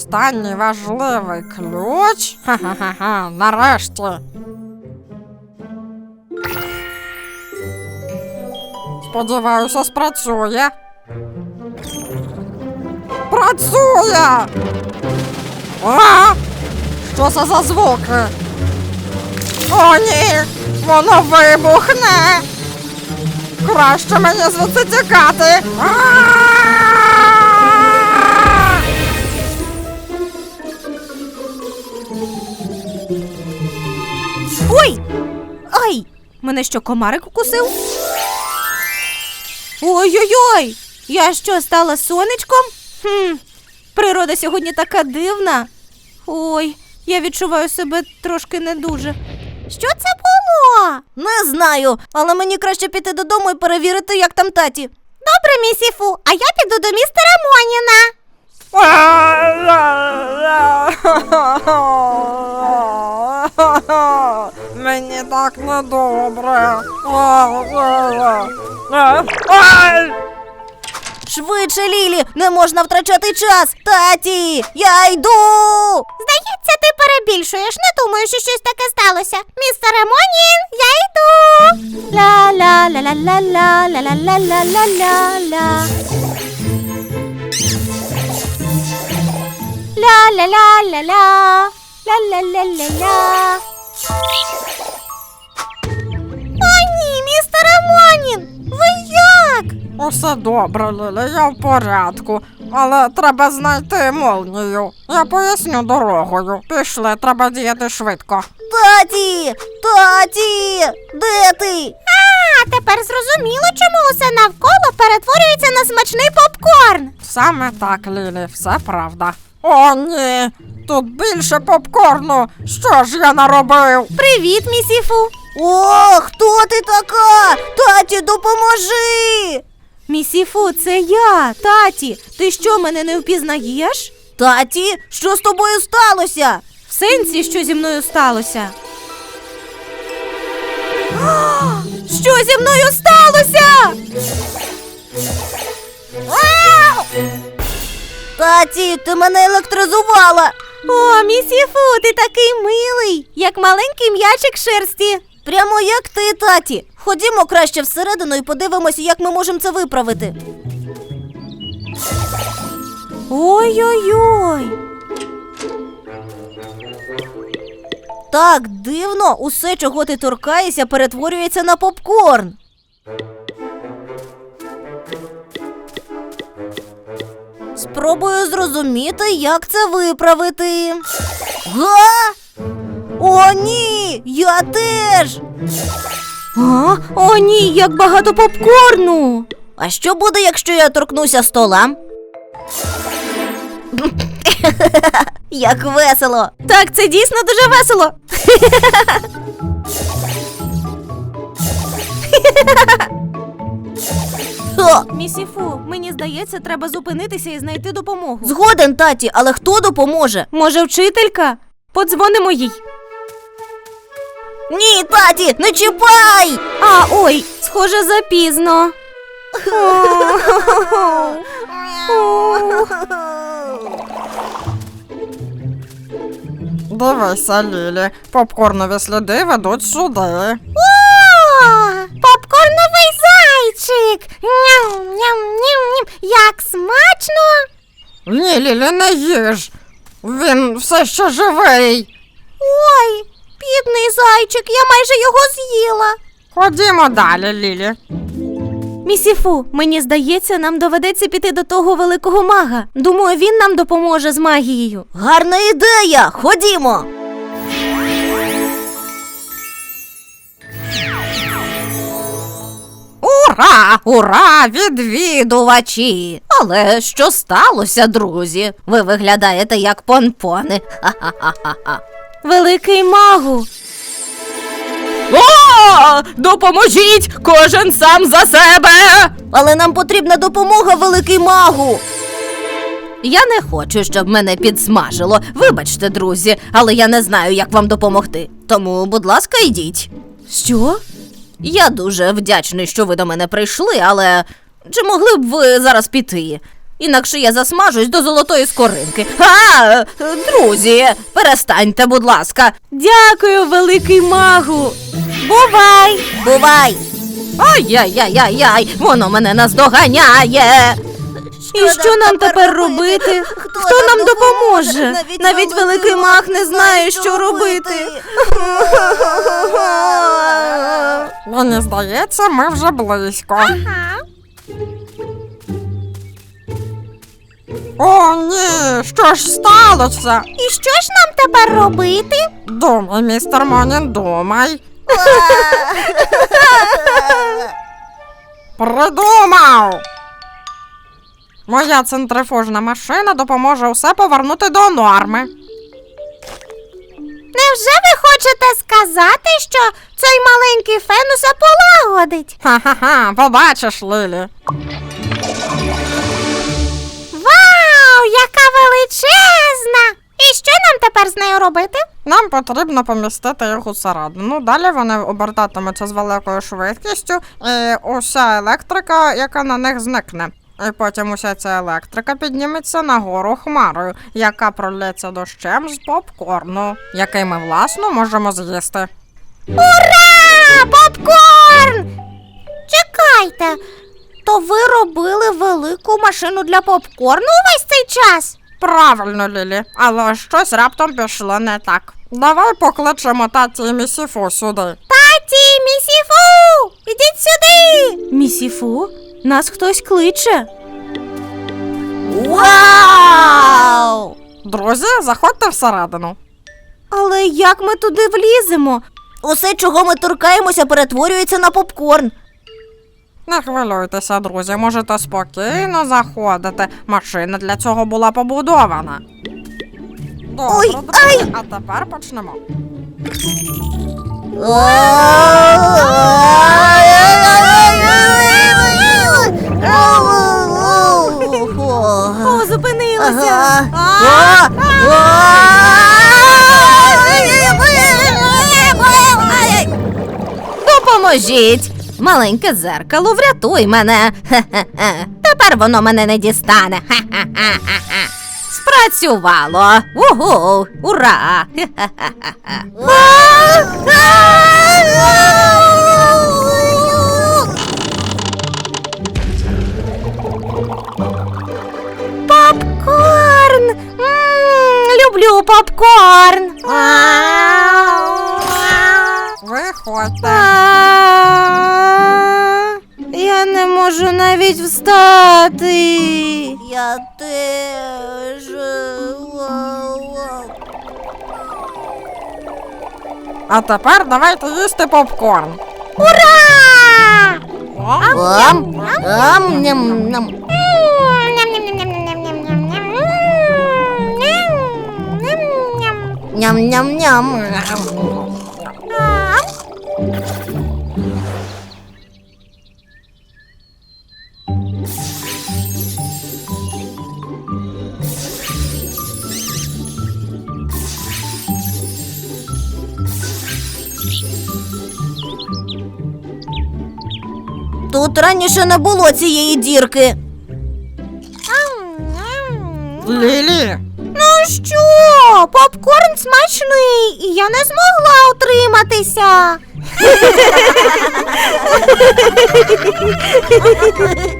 Останній важливий ключ. Ха-ха-ха, нарешті. Сподіваюся, спрацює. Працює! А? Що це за звуки? О, ні! Воно вибухне! Краще мені звідси тікати! А! Мене що, комарик укусив? Ой-ой-ой! Я що, стала сонечком? Хм, природа сьогодні така дивна. Ой, я відчуваю себе трошки не дуже. Що це було? Не знаю, але мені краще піти додому і перевірити, як там таті. Добре, місіфу, а я піду до містера Моніна. Мені так недобре. Ай! Швидше, Лілі, не можна втрачати час. Таті, я йду. Здається, ти перебільшуєш. Не думаю, що щось таке сталося. Містер Монін, я йду. ла ла ла містере ви як? Усе добре, Лілі, я в порядку. Але треба знайти молнію. Я поясню дорогою. Пішли, треба діяти швидко. Таті! Таті! Де ти? А, тепер зрозуміло, чому усе навколо перетворюється на смачний попкорн. Саме так, Лілі, все правда. О, ні! Тут більше попкорну. Що ж я наробив? Привіт, місіфу. О, хто ти Місіфу, це я, таті. Ти що, мене не впізнаєш? Таті, що з тобою сталося? В сенсі, що зі мною сталося? Що зі мною сталося? Таті, ти мене електризувала. О, місіфу, ти такий милий, як маленький м'ячик шерсті. Прямо як ти, таті. Ходімо краще всередину і подивимося, як ми можемо це виправити. Ой-ой-ой. Так дивно, усе, чого ти торкаєшся, перетворюється на попкорн. Спробую зрозуміти, як це виправити. Га? О, ні! Я теж. А? О, ні, як багато попкорну. А що буде, якщо я торкнуся стола? Як весело. Так, це дійсно дуже весело. Місіфу, мені здається, треба зупинитися і знайти допомогу. Згоден, таті, але хто допоможе? Може, вчителька? Подзвонимо їй. Ні, таті, не чіпай! А, ой, схоже, запізно. Дивися, Лілі, попкорнові сліди ведуть сюди. О, Попкорновий зайчик! Ням-ням-ням-ням! Як смачно! Ні, Лілі, не їж. Він все ще живий. Бідний зайчик, я майже його з'їла. Ходімо далі, Лілі. Місіфу, мені здається, нам доведеться піти до того великого мага. Думаю, він нам допоможе з магією. Гарна ідея! Ходімо. Ура! Ура! Відвідувачі! Але що сталося, друзі? Ви виглядаєте як понпони. Ха-ха-ха-ха. Великий магу. О! Допоможіть! Кожен сам за себе! Але нам потрібна допомога, великий магу. Я не хочу, щоб мене підсмажило. Вибачте, друзі, але я не знаю, як вам допомогти. Тому, будь ласка, йдіть. Що? Я дуже вдячний, що ви до мене прийшли, але чи могли б ви зараз піти? Інакше я засмажусь до золотої скоринки. А, друзі, перестаньте, будь ласка. Дякую, великий магу. Бувай! Бувай. Ай-яй-яй-яй, воно мене наздоганяє. І що нам тепер робити? Хто нам допоможе? Навіть великий маг не знає, що робити. Мені здається, ми вже близько. О, ні, що ж сталося? І що ж нам тепер робити? Думай, містер Монін, думай. Придумав! Моя центрифужна машина допоможе усе повернути до норми. Невже ви хочете сказати, що цей маленький фен усе полагодить? Ха-ха-ха, побачиш, Лілі. Величезна! І що нам тепер з нею робити? Нам потрібно помістити їх усередину. Далі вони обертатимуться з великою швидкістю, і уся електрика, яка на них зникне. І потім уся ця електрика підніметься нагору хмарою, яка пролється дощем з попкорну, який ми власно можемо з'їсти. Ура! Попкорн! Чекайте, то ви робили велику машину для попкорну увесь цей час? Правильно, Лілі, але щось раптом пішло не так. Давай покличемо таті і місіфу сюди. Таті, місіфу! Ідіть сюди! Місіфу? Нас хтось кличе. Вау! Друзі, заходьте всередину. Але як ми туди вліземо? Усе, чого ми торкаємося, перетворюється на попкорн. Не хвилюйтеся, друзі, можете спокійно заходити. Машина для цього була побудована. Добре, Ой, друзі, а тепер почнемо. О, зупинилися. Допоможіть! Маленьке зеркало, врятуй мене. Хе-хе-хе. Тепер воно мене не дістане. Хе-хе-хе-хе. Спрацювало. Угу! Ура! Хе-хе-хе-хе. Попкорн! Люблю попкорн. Виходьте. Навіть встати. Я теж. А тепер давайте їсти попкорн. Ура! Ам, ам, ням, ням. Ням-ням-ням. Тут раніше не було цієї дірки. Лілі, Ну що, попкорн смачний, і я не змогла утриматися.